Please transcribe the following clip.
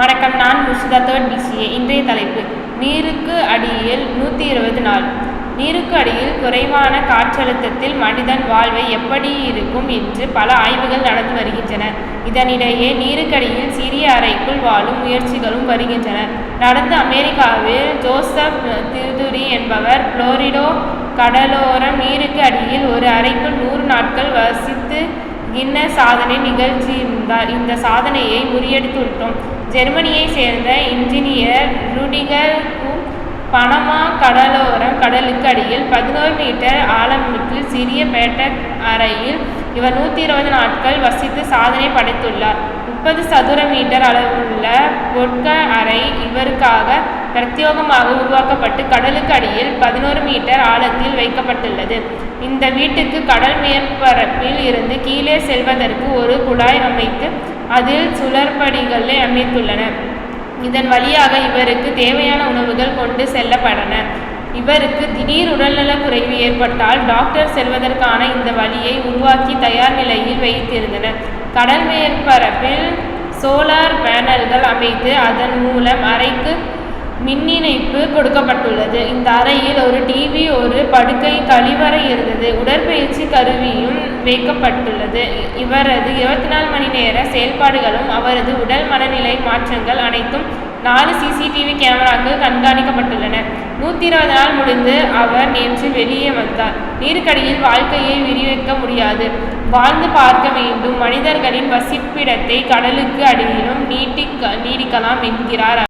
வணக்கம். நான் Murshida third PCA இன்றைய தலைப்பு. நீருக்கு அடியில் நூற்றி இருபது நாள். நீருக்கு அடியில் குறைவான காற்றழுத்தத்தில் மனிதன் வாழ்வை எப்படி இருக்கும் என்று பல ஆய்வுகள் நடந்து வருகின்றன. இதனிடையே நீருக்கடியில் சிறிய அறைக்குள் வாழும் முயற்சிகளும் வருகின்றன. நடந்த அமெரிக்காவில் ஜோசப் திருதுரி என்பவர் புளோரிடோ கடலோரம் நீருக்கு அடியில் ஒரு அறைக்குள் நூறு நாட்கள் வசித்து கின்ன சாதனை நிகழ்ச்சி இருந்தார் இந்த சாதனையை முறியடித்துவிட்டோம். ஜெர்மனியை சேர்ந்த இன்ஜினியர் ருடிகர் கு பனமா கடலோரம் கடலுக்கு அடியில் பதினோரு மீட்டர் ஆழமிக்கு சிறிய பேட்டக் அறையில் இவர் நூற்றி இருபது நாட்கள் வசித்து சாதனை படைத்துள்ளார். முப்பது சதுர மீட்டர் அளவுள்ள பொட்க அறை இவருக்காக பிரத்யோகமாக உருவாக்கப்பட்டு கடலுக்கு அடியில் பதினோரு மீட்டர் ஆழத்தில் வைக்கப்பட்டுள்ளது. இந்த வீட்டுக்கு கடல் மேற்பரப்பில் இருந்து கீழே செல்வதற்கு ஒரு குழாய் அமைத்து அதில் சுழற்படிகளை அமைத்துள்ளன. இதன் வழியாக இவருக்கு தேவையான உணவுகள் கொண்டு செல்லப்படன. இவருக்கு திடீர் உடல்நலக் குறைவு ஏற்பட்டால் டாக்டர் செல்வதற்கான இந்த வழியை உருவாக்கி தயார் நிலையில் வைத்திருந்தனர் கடல் மேற்பரப்பில் சோலார் பேனல்கள் அமைத்து அதன் மூலம் அறைக்கு மின் இணைப்பு கொடுக்கப்பட்டுள்ளது. இந்த அறையில் ஒரு டிவி ஒரு படுக்கை கழிவறை இருந்தது. உடற்பயிற்சி கருவியும் வைக்கப்பட்டுள்ளது. இவரது இருபத்தி நாலு மணி நேர செயல்பாடுகளும் அவரது உடல் மனநிலை மாற்றங்கள் அனைத்தும் நாலு சிசிடிவி கேமராக்கள் கண்காணிக்கப்பட்டுள்ளன. நூற்றி இருபது நாள் முடிந்து அவர் நேற்று வெளியே வந்தார். நீருக்கடியில் வாழ்க்கையை விரிவிக்க முடியாது. வாழ்ந்து பார்க்க வேண்டும். மனிதர்களின் வசிப்பிடத்தை கடலுக்கு அடியிலும் நீட்டிக்க நீடிக்கலாம் என்கிறார்